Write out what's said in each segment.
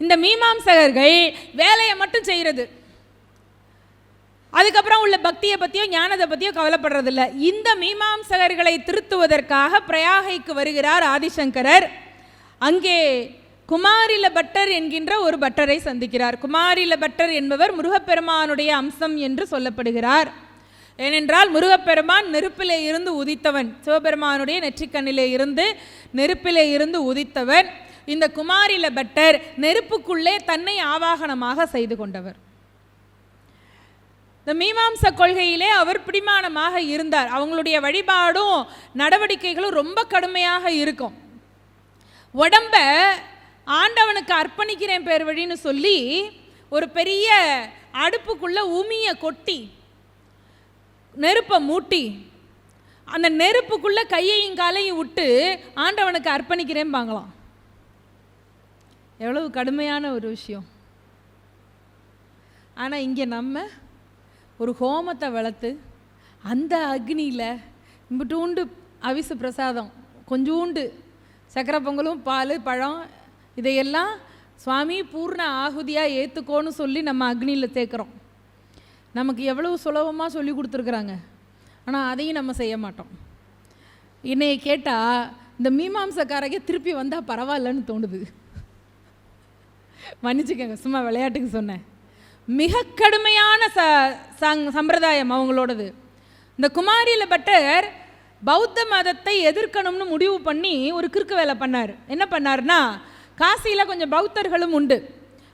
இந்த மீமாம்சகர்கள் வேலையை மட்டும் செய்கிறது அதுக்கப்புறம் உள்ள பக்தியை பற்றியோ ஞானத்தை பற்றியோ கவலைப்படுறதில்ல. இந்த மீமாம்சகர்களை திருத்துவதற்காக பிரயாகைக்கு வருகிறார் ஆதிசங்கரர். அங்கே குமாரில பட்டர் என்கின்ற ஒரு பட்டரை சந்திக்கிறார். குமாரில பட்டர் என்பவர் முருகப்பெருமானுடைய அம்சம் என்று சொல்லப்படுகிறார். ஏனென்றால் முருகப்பெருமான் நெருப்பிலே இருந்து உதித்தவன். சிவபெருமானுடைய நெற்றிக்கண்ணிலே இருந்து நெருப்பிலே இருந்து உதித்தவன். இந்த குமாரில பட்டர் நெருப்புக்குள்ளே தன்னை ஆவாகனமாக செய்து கொண்டவர். இந்த மீமாம்ச கொள்கையிலே அவர் பிடிமானமாக இருந்தார். அவங்களுடைய வழிபாடும் நடவடிக்கைகளும் ரொம்ப கடுமையாக இருக்கும். உடம்ப ஆண்டவனுக்கு அர்ப்பணிக்கிறேன் பேர் வழின்னு சொல்லி ஒரு பெரிய அடுப்புக்குள்ள உமியை கொட்டி நெருப்பை மூட்டி அந்த நெருப்புக்குள்ள கையையும் காலையும் விட்டு ஆண்டவனுக்கு அர்ப்பணிக்கிறேன் பாங்களாம். எவ்வளவு கடுமையான ஒரு விஷயம். ஆனால் இங்கே நம்ம ஒரு ஹோமத்தை வளர்த்து அந்த அக்னியில் இம்பிட்டூண்டு அவிசு பிரசாதம் கொஞ்சூண்டு சக்கரை பொங்கலும் பால் பழம் இதையெல்லாம் சுவாமி பூர்ண ஆகுதியாக ஏற்றுக்கோன்னு சொல்லி நம்ம அக்னியில் சேர்க்குறோம் நமக்கு எவ்வளவு சுலபமாக சொல்லி கொடுத்துருக்குறாங்க. ஆனால் அதையும் நம்ம செய்ய மாட்டோம். என்னையை கேட்டால் இந்த மீமாம்சக்காரங்க திருப்பி வந்தால் பரவாயில்லன்னு தோணுது. மன்னிச்சுக்கங்க சும்மா விளையாட்டுக்கு சொன்னேன். மிக கடுமையான ச சங் சம்பிரதாயம் அவங்களோடது. இந்த குமாரியில் பட்டர் பௌத்த மதத்தை எதிர்க்கணும்னு முடிவு பண்ணி ஒரு கிறுக்கு வேலை பண்ணார். என்ன பண்ணாருன்னா காசியில் கொஞ்சம் பௌத்தர்களும் உண்டு.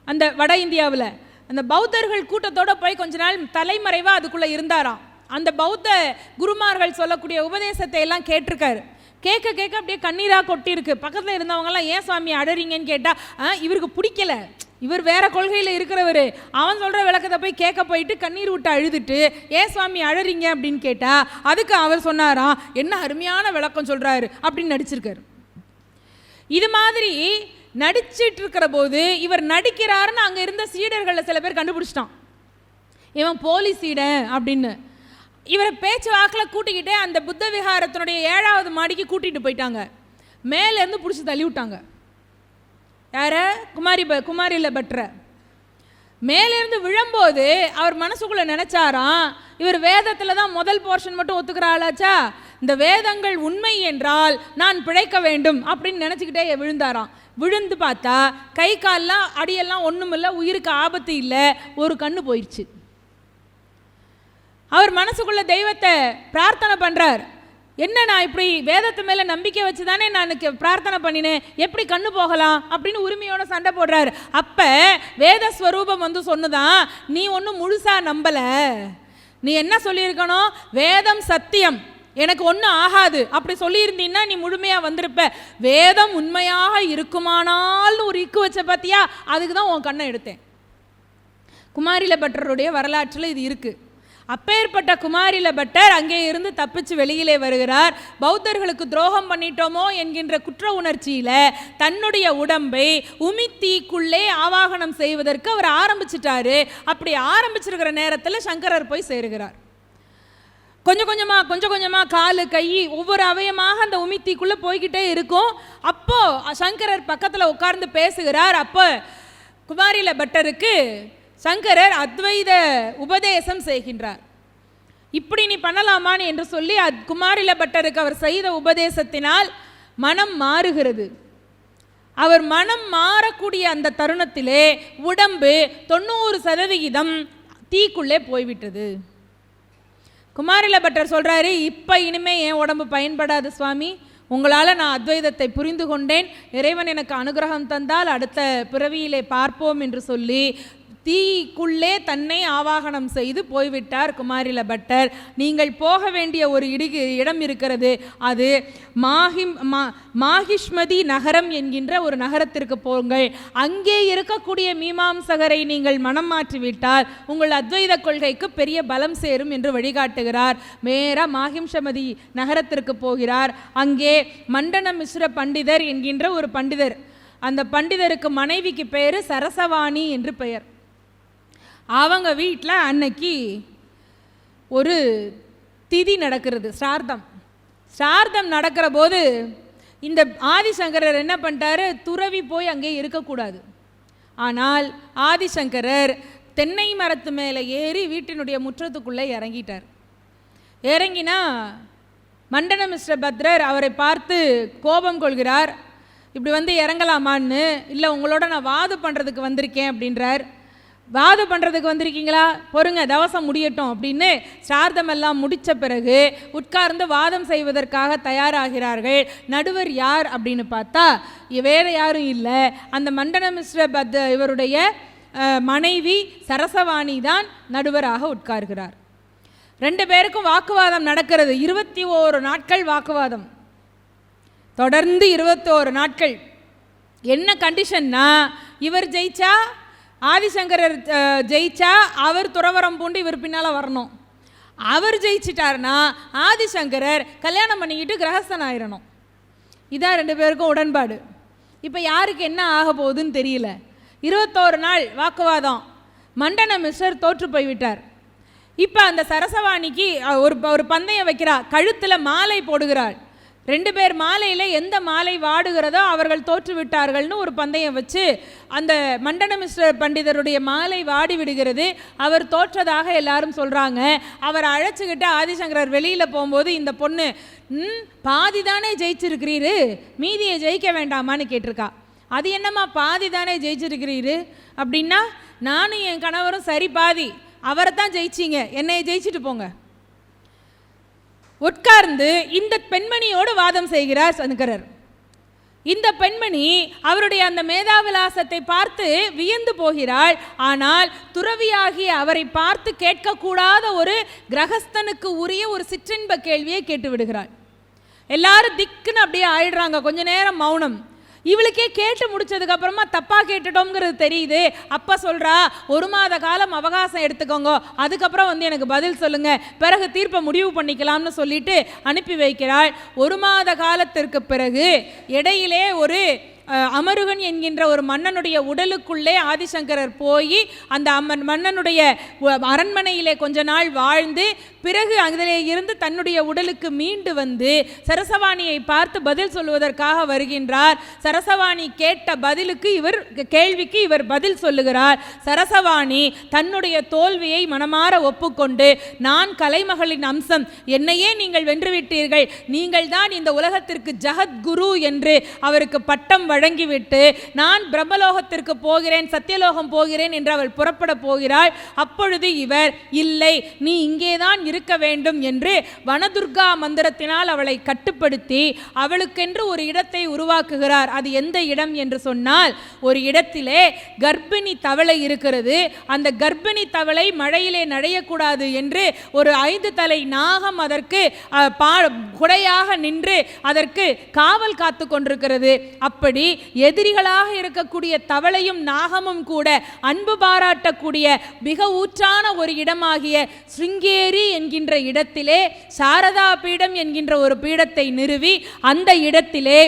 அந்த வட இந்தியாவில். அந்த பௌத்தர்கள் கூட்டத்தோடு போய் கொஞ்ச நாள் தலைமறைவாக அதுக்குள்ளே இருந்தாராம். அந்த பௌத்த குருமார்கள் சொல்லக்கூடிய உபதேசத்தை எல்லாம் கேட்டிருக்காரு. கேட்க கேட்க அப்படியே கண்ணீராக கொட்டியிருக்கு. பக்கத்தில் இருந்தவங்கலாம் ஏன் சாமி அடறீங்கன்னு கேட்டால் இவருக்கு பிடிக்கல. இவர் வேற கொள்கையில் இருக்கிறவர். அவன் சொல்கிற விளக்கத்தை போய் கேட்க போயிட்டு கண்ணீர் விட்டு அழுதுட்டு ஏன் சுவாமி அழறீங்க? அப்படின்னு கேட்டால் அதுக்கு அவர் சொன்னாராம் என்ன அருமையான விளக்கம் சொல்கிறாரு அப்படின்னு நடிச்சிருக்காரு. இது மாதிரி நடிச்சிட்டு இருக்கிற போது இவர் நடிக்கிறாருன்னு அங்கே இருந்த சீடர்களில் சில பேர் கண்டுபிடிச்சிட்டான். இவன் போலீஸ் சீடன் அப்படின்னு. இவரை பேச்சு வாக்கில் கூட்டிக்கிட்டே அந்த புத்த விகாரத்தினுடைய ஏழாவது மாடிக்கு கூட்டிகிட்டு போயிட்டாங்க. மேலேருந்து பிடிச்சி தள்ளி விட்டாங்க. யார? குமாரி ப குமாரியில் பற்ற மேலேருந்து விழும்போது அவர் மனசுக்குள்ளே நினச்சாராம் இவர் வேதத்தில் தான் முதல் போர்ஷன் மட்டும் ஒத்துக்கிற ஆளாச்சா? இந்த வேதங்கள் உண்மை என்றால் நான் பிழைக்க வேண்டும் அப்படின்னு நினச்சிக்கிட்டே விழுந்தாராம். விழுந்து பார்த்தா கை கால்லாம் அடியெல்லாம் ஒன்றுமில்ல உயிருக்கு ஆபத்து இல்லை ஒரு கண்ணு போயிடுச்சு அவர் மனசுக்குள்ள தெய்வத்தை பிரார்த்தனை பண்ணுறார் என்ன நான் இப்படி வேதத்து மேலே நம்பிக்கை வச்சு தானே நான் பிரார்த்தனை பண்ணினேன்? எப்படி கண்ணு போகலாம்? அப்படின்னு உரிமையோட சண்டை போடுறாரு. அப்போ வேத ஸ்வரூபம் வந்து சொன்னதான் நீ ஒன்றும் முழுசாக நம்பலை. நீ என்ன சொல்லியிருக்கணும்? வேதம் சத்தியம். எனக்கு ஒன்றும் ஆகாது. அப்படி சொல்லியிருந்தீங்கன்னா நீ முழுமையாக வந்திருப்ப. வேதம் உண்மையாக இருக்குமானால்னு ஒரு இக்கு வச்ச பார்த்தியா அதுக்கு தான் உன் கண்ணை எடுத்தேன். குமாரில பட்டருடைய வரலாற்றில் இது இருக்குது அப்பேற்பட்ட குமாரில பட்டர் அங்கே இருந்து தப்பிச்சு வெளியிலே வருகிறார். பௌத்தர்களுக்கு துரோகம் பண்ணிட்டோமோ என்கின்ற குற்ற உணர்ச்சியில தன்னுடைய உடம்பை உமித்தீக்குள்ளே ஆவாகனம் செய்வதற்கு அவர் ஆரம்பிச்சிட்டாரு. அப்படி ஆரம்பிச்சிருக்கிற நேரத்தில் சங்கரர் போய் சேருகிறார். கொஞ்சம் கொஞ்சமாக கொஞ்சம் கொஞ்சமாக காலு கை ஒவ்வொரு அவயமாக அந்த உமித்திக்குள்ளே போய்கிட்டே இருக்கும். அப்போது சங்கரர் பக்கத்தில் உட்கார்ந்து பேசுகிறார். அப்போ குமாரில பட்டருக்கு சங்கரர் அத்வைத உபதேசம் செய்கின்றார். இப்படி நீ பண்ணலாமான்னு என்று சொல்லி அத் குமாரில பட்டருக்கு அவர் செய்த உபதேசத்தினால் மனம் மாறுகிறது. அவர் மனம் மாறக்கூடிய அந்த தருணத்திலே உடம்பு தொண்ணூறு சதவிகிதம் தீக்குள்ளே போய்விட்டது. குமாரில பட்டர் சொல்கிறாரு இப்போ இனிமே என் உடம்பு பயன்படாது சுவாமி. உங்களால் நான் அத்வைதத்தை புரிந்து கொண்டேன். இறைவன் எனக்கு அனுகிரகம் தந்தால் அடுத்த பிறவியிலே பார்ப்போம் என்று சொல்லி தீக்குள்ளே தன்னை ஆவாகனம் செய்து போய்விட்டார் குமாரில பட்டர். நீங்கள் போக வேண்டிய ஒரு இடுகு இடம் இருக்கிறது. அது மாஹிம் மா மாஹிஷ்மதி நகரம் என்கின்ற ஒரு நகரத்திற்கு போங்கள். அங்கே இருக்கக்கூடிய மீமாம்சகரை நீங்கள் மனம் மாற்றிவிட்டால் உங்கள் அத்வைத கொள்கைக்கு பெரிய பலம் சேரும் என்று வழிகாட்டுகிறார். மேரா மாஹிம்ஷமதி நகரத்திற்கு போகிறார். அங்கே மண்டன மிஸ்ர பண்டிதர் என்கின்ற ஒரு பண்டிதர். அந்த பண்டிதருக்கு மனைவிக்கு பெயர் சரசவாணி என்று பெயர். அவங்க வீட்டில் அன்னைக்கு ஒரு திதி நடக்கிறது ஸ்ரார்த்தம் சார்தம் நடக்கிற போது இந்த ஆதிசங்கரர் என்ன பண்ணிட்டாரு? துறவி போய் அங்கே இருக்கக்கூடாது. ஆனால் ஆதிசங்கரர் தென்னை மரத்து மேலே ஏறி வீட்டினுடைய முற்றத்துக்குள்ளே இறங்கிட்டார். இறங்கினா மண்டன மிஸ்டர் பத்ரர் அவரை பார்த்து கோபம் கொள்கிறார். இப்படி வந்து இறங்கலாமான்னு? இல்லை உங்களோட நான் வாது பண்ணுறதுக்கு வந்திருக்கேன் அப்படின்றார். வாதம் பண்ணுறதுக்கு வந்திருக்கீங்களா? பொறுங்க தவசம் முடியட்டும் அப்படின்னு சார்தம் எல்லாம் முடித்த பிறகு உட்கார்ந்து வாதம் செய்வதற்காக தயாராகிறார்கள். நடுவர் யார் அப்படின்னு பார்த்தா வேறு யாரும் இல்லை. அந்த மண்டன மிஸ்ர பத் இவருடைய மனைவி சரசவாணி தான் நடுவராக உட்கார்கிறார். ரெண்டு பேருக்கும் வாக்குவாதம் நடக்கிறது. இருபத்தி ஓரு நாட்கள் வாக்குவாதம். தொடர்ந்து இருபத்தோரு நாட்கள். என்ன கண்டிஷன்னா இவர் ஜெயிச்சா ஆதிசங்கரர் ஜெயிச்சா அவர் துறவரம் பூண்டு இவர் பின்னால் வரணும். அவர் ஜெயிச்சிட்டார்னா ஆதிசங்கரர் கல்யாணம் பண்ணிக்கிட்டு கிரகஸ்தன் ஆயிரணும் இதான் ரெண்டு பேருக்கும் உடன்பாடு. இப்போ யாருக்கு என்ன ஆக போகுதுன்னு தெரியல. இருபத்தோரு நாள் வாக்குவாதம். மண்டன மிஸ்டர் தோற்று போய்விட்டார் இப்போ அந்த சரசவாணிக்கு ஒரு ஒரு பந்தயம் வைக்கிறா. கழுத்தில் மாலை போடுகிறாள். ரெண்டு பேர் மாலையில் எந்த மாலை வாடுகிறதோ அவர்கள் தோற்றுவிட்டார்கள்னு ஒரு பந்தயம் வச்சு அந்த மண்டன மிஸ்டர் பண்டிதருடைய மாலை வாடி விடுகிறது. அவர் தோற்றதாக எல்லாரும் சொல்கிறாங்க அவர் அழைச்சிக்கிட்டு ஆதிசங்கரர் வெளியில் போகும்போது இந்த பொண்ணு ம் பாதி தானே ஜெயிச்சிருக்கிறீரு? மீதியை ஜெயிக்க வேண்டாமான்னு கேட்டிருக்கா. அது என்னம்மா பாதி தானே ஜெயிச்சிருக்கிறீரு? அப்படின்னா நானும் என் கணவரும் சரி பாதி. அவரை தான் ஜெயிச்சிங்க. என்னைய ஜெயிச்சிட்டு போங்க. உட்கார்ந்து இந்த பெண்மணியோடு வாதம் செய்கிறார் சங்கரர். இந்த பெண்மணி அவருடைய அந்த மேதாவிலாசத்தை பார்த்து வியந்து போகிறாள். ஆனால் துறவியாகிய அவரை பார்த்து கேட்கக்கூடாத ஒரு கிரகஸ்தனுக்கு உரிய ஒரு சிற்றின்ப கேள்வியை கேட்டு விடுகிறாள் எல்லாரும் திக்குன்னு அப்படியே ஆயிடுறாங்க. கொஞ்ச நேரம் மௌனம். இவளுக்கே கேட்டு முடிச்சதுக்கு அப்புறமா தப்பா கேட்டுட்டோங்கிறது தெரியுது. அப்ப சொல்றா ஒரு மாத காலம் அவகாசம் எடுத்துக்கோங்க. அதுக்கப்புறம் வந்து எனக்கு பதில் சொல்லுங்க. பிறகு தீர்ப்பை முடிவு பண்ணிக்கலாம்னு சொல்லிட்டு அனுப்பி வைக்கிறாள். ஒரு மாத காலத்திற்கு பிறகு இடையிலே ஒரு அமருகன் என்கின்ற ஒரு மன்னனுடைய உடலுக்குள்ளே ஆதிசங்கரர் போய் அந்த அம்மன் மன்னனுடைய அரண்மனையிலே கொஞ்ச நாள் வாழ்ந்து பிறகு அதிலே இருந்து தன்னுடைய உடலுக்கு மீண்டு வந்து சரசவாணியை பார்த்து பதில் சொல்வதற்காக வருகின்றார். சரசவாணி கேட்ட பதிலுக்கு இவர் கேள்விக்கு இவர் பதில் சொல்லுகிறார். சரசவாணி தன்னுடைய தோல்வியை மனமாற ஒப்புக்கொண்டு நான் கலைமகளின் அம்சம் என்னையே நீங்கள் வென்றுவிட்டீர்கள். நீங்கள் தான் இந்த உலகத்திற்கு ஜகத்குரு என்று அவருக்கு பட்டம் வழங்கிவிட்டு நான் பிரம்மலோகத்திற்கு போகிறேன் சத்தியலோகம் போகிறேன் என்று அவள் புறப்பட போகிறாள். அப்பொழுது இவர் இல்லை நீ இங்கேதான் இருக்க வேண்டும் என்று வனதுர்கா மந்திரத்தினால் அவளை கட்டுப்படுத்தி அவளுக்கென்று ஒரு இடத்தை உருவாக்குகிறார். அது எந்த இடம்? என்று சொன்னால் ஒரு இடத்திலே கர்ப்பிணி தவளை இருக்கிறது. அந்த கர்ப்பிணி தவளை மழையிலே நடையக்கூடாது என்று ஒரு ஐந்து தலை நாகம் அதற்கு பா குடையாக நின்று அதற்கு காவல் காத்து கொண்டிருக்கிறது. அப்படி எதிரிகளாக இருக்கக்கூடிய தவளையும் நாகமும் கூட அன்பு பாராட்டக்கூடிய மிக ஊற்றான ஒரு இடமாகிய சிருங்கேரி என்கின்ற இடத்திலே சாரதா பீடம் என்கின்ற ஒரு பீடத்தை நிறுவி அந்த இடத்திலே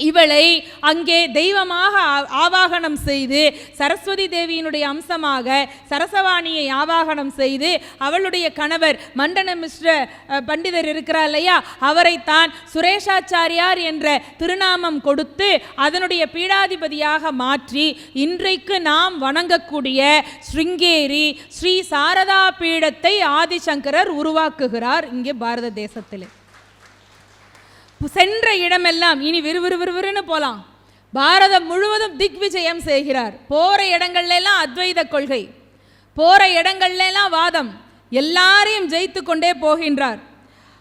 இவளை அங்கே தெய்வமாக ஆவாகனம் செய்து சரஸ்வதி தேவியினுடைய அம்சமாக சரசவாணியை ஆவாகனம் செய்து அவளுடைய கணவர் மண்டன மிஸ்ர பண்டிதர் இருக்கிறார் இல்லையா? அவரைத்தான் சுரேஷாச்சாரியார் என்ற திருநாமம் கொடுத்து அதனுடைய பீடாதிபதியாக மாற்றி இன்றைக்கு நாம் வணங்கக்கூடிய ஸ்ருங்கேரி ஸ்ரீ சாரதா பீடத்தை ஆதிசங்கரர் உருவாக்குகிறார் இங்கே பாரத தேசத்திலே. சென்ற இடமெல்லாம் இனி விறுவிறுவிறுவிறுன்னு விறுவிறுன்னு பாரதம் முழுவதும் திக்விஜயம் செய்கிறார். போகிற இடங்கள்லாம் அத்வைத கொள்கை. போகிற இடங்கள்லாம் வாதம். எல்லாரையும் ஜெயித்து கொண்டே போகின்றார்.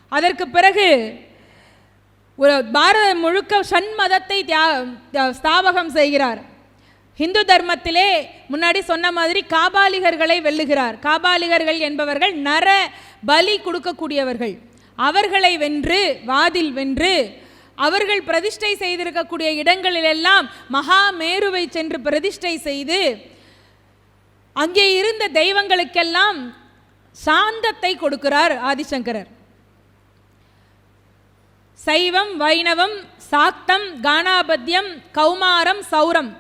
அதற்கு பிறகு ஒரு பாரதம் முழுக்க சண்மதத்தை தியா தியா- ஸ்தாபகம் செய்கிறார். ஹிந்து தர்மத்திலே முன்னாடி சொன்ன மாதிரி காபாலிகர்களை வெல்லுகிறார். காபாலிகர்கள் என்பவர்கள் நர பலி கொடுக்கக்கூடியவர்கள். அவர்களை வென்று வாதில் வென்று அவர்கள் பிரதிஷ்டை செய்திருக்கக்கூடிய இடங்களிலெல்லாம் மகாமேருவை சென்று பிரதிஷ்டை செய்து அங்கே இருந்த தெய்வங்களுக்கெல்லாம் சாந்தத்தை கொடுக்கிறார் ஆதிசங்கரர். சைவம் வைணவம் சாக்தம் கானாபத்தியம் கௌமாரம் சௌரம்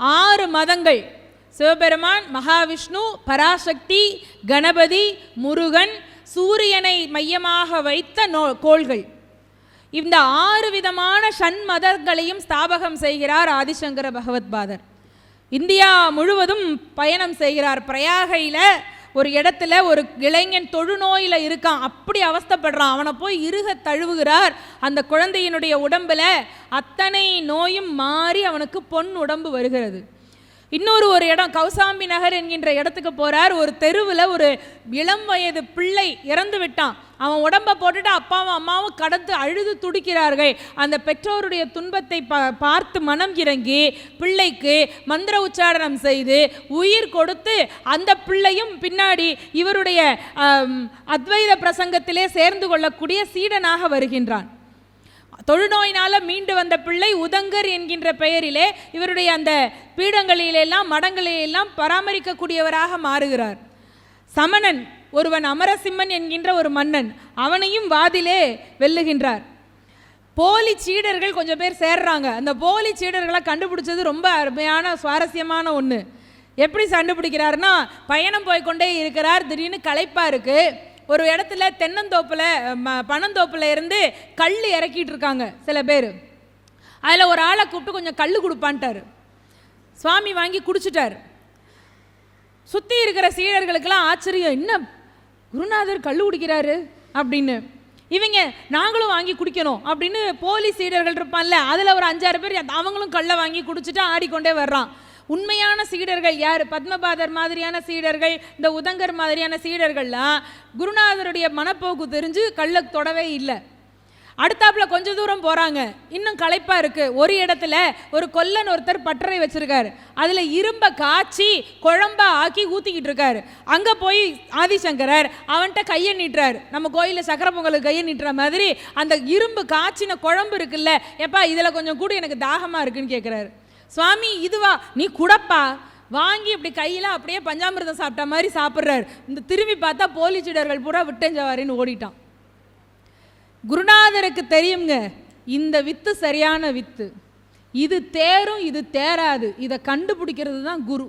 ஆறு மதங்கள். சிவபெருமான் மகாவிஷ்ணு பராசக்தி கணபதி முருகன் சூரியனை மையமாக வைத்த நோ கோள்கள். இந்த ஆறு விதமான ஷண்மதங்களையும் ஸ்தாபகம் செய்கிறார் ஆதிசங்கர பகவத்பாதர். இந்தியா முழுவதும் பயணம் செய்கிறார். பிரயாகையில் ஒரு இடத்துல ஒரு இளைஞன் தொழுநோயில் இருக்கான். அப்படி அவஸ்தைப்படுறான். அவனை போய் இருக தழுவுகிறார். அந்த குழந்தையினுடைய உடம்பில் அத்தனை நோயும் மாறி அவனுக்கு பொன் உடம்பு வருகிறது. இன்னொரு ஒரு இடம் கௌசாம்பி நகர் என்கின்ற இடத்துக்கு போகிறார் ஒரு தெருவில் ஒரு இளம் வயது பிள்ளை இறந்து விட்டான். அவன் உடம்ப போட்டுட்டு அப்பாவும் அம்மாவும் கடந்து அழுது துடிக்கிறார்கள். அந்த பெற்றோருடைய துன்பத்தை பா பார்த்து மனம் இறங்கி பிள்ளைக்கு மந்திர உச்சாரணம் செய்து உயிர் கொடுத்து அந்த பிள்ளையும் பின்னாடி இவருடைய அத்வைத பிரசங்கத்திலே சேர்ந்து கொள்ளக்கூடிய சீடனாக வருகின்றான். தொழுநோயினால் மீண்டு வந்த பிள்ளை உதங்கர் என்கின்ற பெயரிலே இவருடைய அந்த பீடங்களிலெல்லாம் மடங்களிலெல்லாம் பராமரிக்கக்கூடியவராக மாறுகிறார். சமணன் ஒருவன் அமரசிம்மன் என்கின்ற ஒரு மன்னன் அவனையும் வாதிலே வெல்லுகின்றார். போலி சீடர்கள் கொஞ்சம் பேர் சேர்றாங்க. அந்த போலி சீடர்களை கண்டுபிடிச்சது ரொம்ப அருமையான சுவாரஸ்யமான ஒன்று எப்படி கண்டுபிடிக்கிறாருன்னா பயணம் போய்க்கொண்டே இருக்கிறார் திடீர்னு களைப்பாக இருக்குது ஒரு இடத்துல தென்னந்தோப்பில் ம- பனந்தோப்புல இருந்து கல் இறக்கிட்டு இருக்காங்க சில பேர். அதில் ஒரு ஆளை கூப்பிட்டு கொஞ்சம் கல் கொடுப்பான்ட்டாரு. சுவாமி வாங்கி குடிச்சிட்டார். சுற்றி இருக்கிற சீடர்களுக்கெல்லாம் ஆச்சரியம் என்ன குருநாதர் கல் குடிக்கிறாரு? அப்படின்னு. இவங்க நாங்களும் வாங்கி குடிக்கணும் அப்படின்னு போலீஸ் சீடர்கள் இருப்பான்ல அதில் ஒரு அஞ்சாறு பேர் அவங்களும் கல்லை வாங்கி குடிச்சிட்டு ஆடிக்கொண்டே வர்றான். உண்மையான சீடர்கள் யார்? பத்மபாதர் மாதிரியான சீடர்கள் இந்த உதங்கர் மாதிரியான சீடர்கள்லாம் குருநாதருடைய மனப்போக்கு தெரிஞ்சு கல்லை தொடவே இல்லை. அடுத்தாப்புல கொஞ்ச தூரம் போறாங்க. இன்னும் களைப்பா இருக்கு. ஒரு இடத்துல ஒரு கொல்லன் ஒருத்தர் பட்டறை வச்சிருக்காரு. அதுல இரும்ப காய்ச்சி குழம்பா ஆக்கி ஊத்திக்கிட்டு இருக்காரு. அங்க போய் ஆதிசங்கரர் அவன்கிட்ட கையை நீட்டுறாரு. நம்ம கோயிலில் சக்கர பொங்கலுக்கு கையை நீட்டுற மாதிரி அந்த இரும்பு காய்ச்சின குழம்பு இருக்குல்ல. எப்பா இதுல கொஞ்சம் கூட எனக்கு தாகமா இருக்குன்னு கேட்குறாரு சுவாமி இதுவா? நீ குடப்பா? வாங்கி இப்படி கையில் அப்படியே பஞ்சாமிர்தம் சாப்பிட்ட மாதிரி சாப்பிட்றாரு. இந்த திரும்பி பார்த்தா போலி சீடர்கள் பூரா விட்டஞ்சவாரின்னு ஓடிட்டான். குருநாதருக்கு தெரியுங்க இந்த வித்து சரியான வித்து. இது தேரும் இது தேராது. இதை கண்டுபிடிக்கிறது தான் குரு.